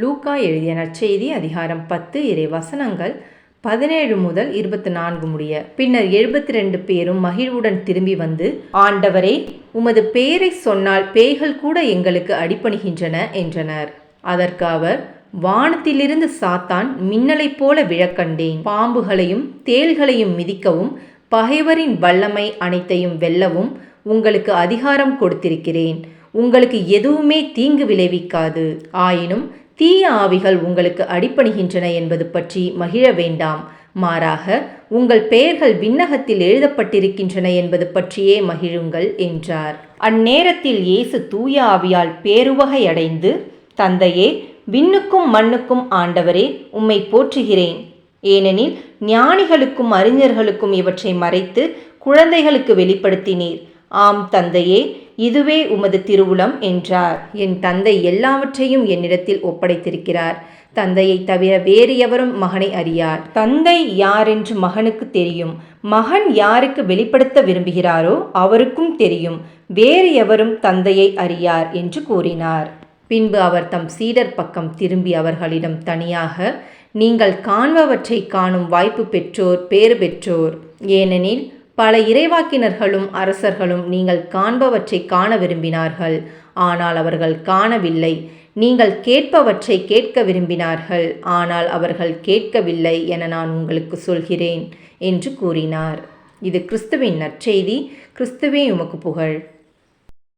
லூக்கா எழுதிய நற்செய்தி அதிகாரம் பத்து இறை வசனங்கள் பதினேழு முதல் இருபத்தி நான்கு முடிய. பின்னர் எழுபத்தி ரெண்டு பேரும் மகிழ்வுடன் திரும்பி வந்து ஆண்டவரே உமது பெயரை சொன்னால் பேய்கள் கூட எங்களுக்கு அடிபணிகின்றன என்றனர். அதற்கு அவர் வானத்திலிருந்து சாத்தான் மின்னலைப் போல விழக்கண்டேன். பாம்புகளையும் தேள்களையும் மிதிக்கவும் பகைவரின் வல்லமை அனைத்தையும் வெல்லவும் உங்களுக்கு அதிகாரம் கொடுத்திருக்கிறேன். உங்களுக்கு எதுவுமே தீங்கு விளைவிக்காது. ஆயினும் தீய ஆவிகள் உங்களுக்கு அடிபணிகின்றன என்பது பற்றி மகிழ வேண்டாம். மாறாக உங்கள் பெயர்கள் விண்ணகத்தில் எழுதப்பட்டிருக்கின்றன என்பது பற்றியே மகிழுங்கள் என்றார். அந்நேரத்தில் இயேசு தூய ஆவியால் பேருவகையடைந்து தந்தையே விண்ணுக்கும் மண்ணுக்கும் ஆண்டவரே உம்மை போற்றுகிறேன். ஏனெனில் ஞானிகளுக்கும் அறிஞர்களுக்கும் இவற்றை மறைத்து குழந்தைகளுக்கு வெளிப்படுத்தினீர். ஆம் தந்தையே இதுவே உமது திருவுளம் என்றார். என் தந்தை எல்லாவற்றையும் என்னிடத்தில் ஒப்படைத்திருக்கிறார். தந்தையை தவிர வேறு எவரும் மகனை அறியார். தந்தை யாரென்று மகனுக்கு தெரியும். மகன் யாருக்கு வெளிப்படுத்த விரும்புகிறாரோ அவருக்கும் தெரியும். வேறு எவரும் தந்தையை அறியார் என்று கூறினார். பின்பு அவர் தம் சீடர் பக்கம் திரும்பி அவர்களிடம் தனியாக நீங்கள் காண்பவற்றை காணும் வாய்ப்பு பெற்றோர் பேறு பெற்றோர். ஏனெனில் பல இறைவாக்கினர்களும் அரசர்களும் நீங்கள் காண்பவற்றை காண விரும்பினார்கள். ஆனால் அவர்கள் காணவில்லை. நீங்கள் கேட்பவற்றை கேட்க விரும்பினார்கள். ஆனால் அவர்கள் கேட்கவில்லை என நான் உங்களுக்கு சொல்கிறேன் என்று கூறினார். இது கிறிஸ்துவின் நற்செய்தி. கிறிஸ்துவே உமக்கு புகழ்.